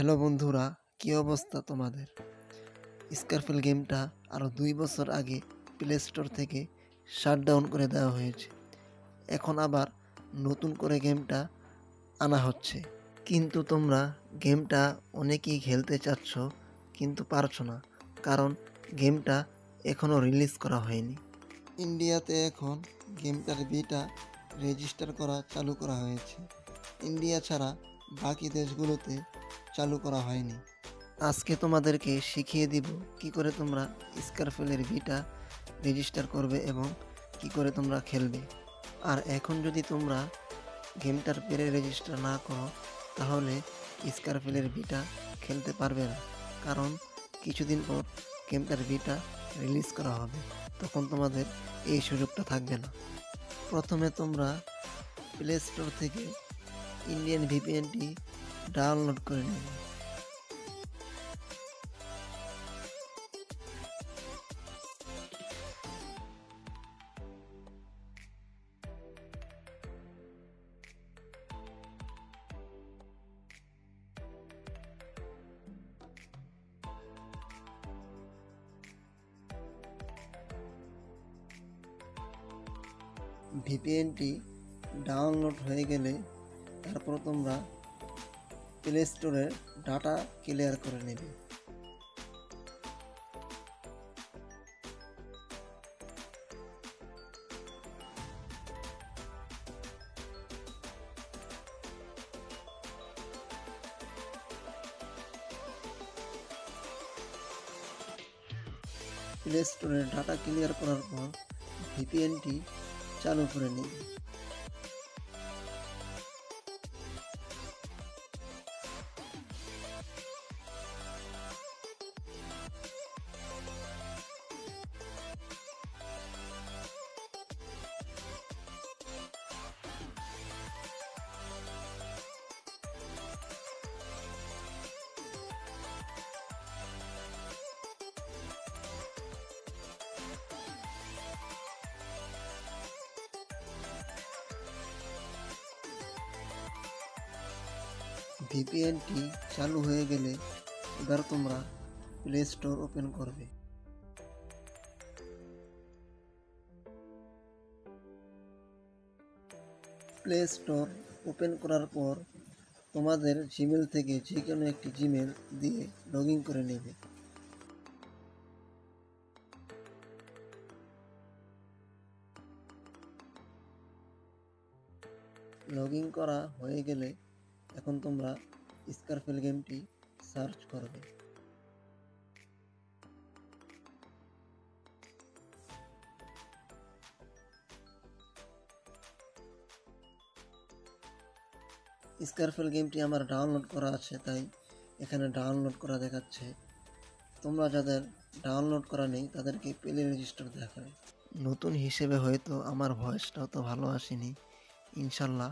Hello বন্ধুরা, কী অবস্থা তোমাদের? স্কারফেল গেমটা আরও দুই বছর আগে প্লে স্টোর থেকে শাটডাউন করে দেওয়া হয়েছে। এখন আবার নতুন করে গেমটা আনা হচ্ছে। কিন্তু তোমরা গেমটা অনেকেই খেলতে চাচ্ছ, কিন্তু পারছ না। কারণ গেমটা এখনও রিলিজ করা হয়নি। ইন্ডিয়াতে এখন গেমটার বিটা রেজিস্টার করা চালু করা হয়েছে। ইন্ডিয়া ছাড়া বাকি দেশগুলোতে চালু করা হয়নি। আজকে তোমাদেরকে শিখিয়ে দিব কি করে তোমরা স্কারফেলের ভিটা রেজিস্টার করবে এবং কি করে তোমরা খেলবে। আর এখন যদি তোমরা গেমটার পেরে রেজিস্টার না করো, তাহলে স্কারফেলের ভিটা খেলতে পারবে না। কারণ কিছুদিন পর গেমটার ভিটা রিলিজ করা হবে। তখন তোমাদের এই সুযোগটা থাকবে না। প্রথমে তোমরা প্লে স্টোর থেকে ইন্ডিয়ান ভিপিএনটি ডাউনলোড করে নেবে ভিপিএনটি ডাউনলোড হয়ে গেলে তারপর তোমরা প্লে স্টোরে ডাটা ক্লিয়ার করে নেবে। প্লে স্টোরে ডাটা ক্লিয়ার করার পর ভিপিএনটি চালু করে নেবে ভিপিএনটি চালু হয়ে গেলে এবার তোমরা প্লে স্টোর ওপেন করবে। প্লে স্টোর ওপেন করার পর তোমাদের জিমেল থেকে যে কোনো একটি জিমেল দিয়ে লগ করে নেবে। লগ করা হয়ে গেলে এখন তোমরা স্কারফেল গেমটি সার্চ করবে স্কারফেল গেমটি আমার ডাউনলোড করা আছে, তাই এখানে ডাউনলোড করা দেখাচ্ছে। তোমরা যাদের ডাউনলোড করা নেই, তাদেরকে প্লে রেজিস্টার দেখাবে। নতুন হিসেবে হয়তো আমার ভয়েসটাও তো ভালো আসেনি। ইনশাল্লাহ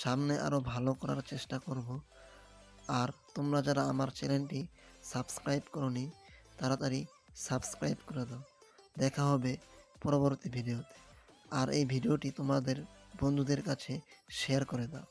সামনে আরও ভালো করার চেষ্টা করব। আর তোমরা যারা আমার চ্যানেলটি সাবস্ক্রাইব করো নি তাড়াতাড়ি সাবস্ক্রাইব করে দাও। দেখা হবে পরবর্তী ভিডিওতে। আর এই ভিডিওটি তোমাদের বন্ধুদের কাছে শেয়ার করে দাও।